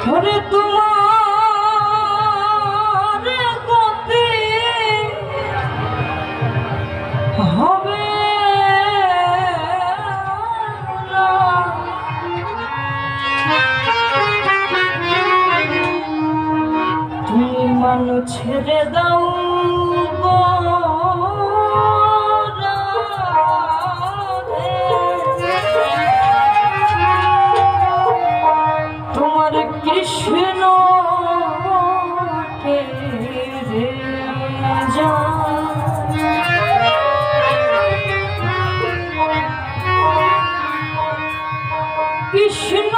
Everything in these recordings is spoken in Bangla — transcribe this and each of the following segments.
ধরে তোমার গতি হবে তুমি ছেড়ে দাও কৃষ্ণ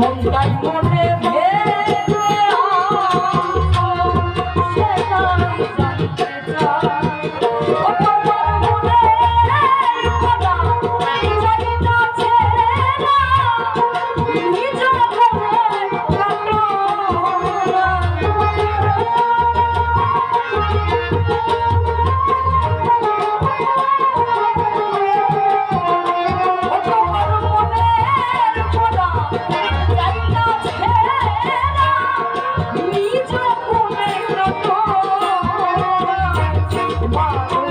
মনটাই মনে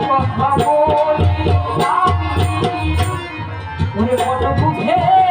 কথা বলি আমি মনে মনে বুঝে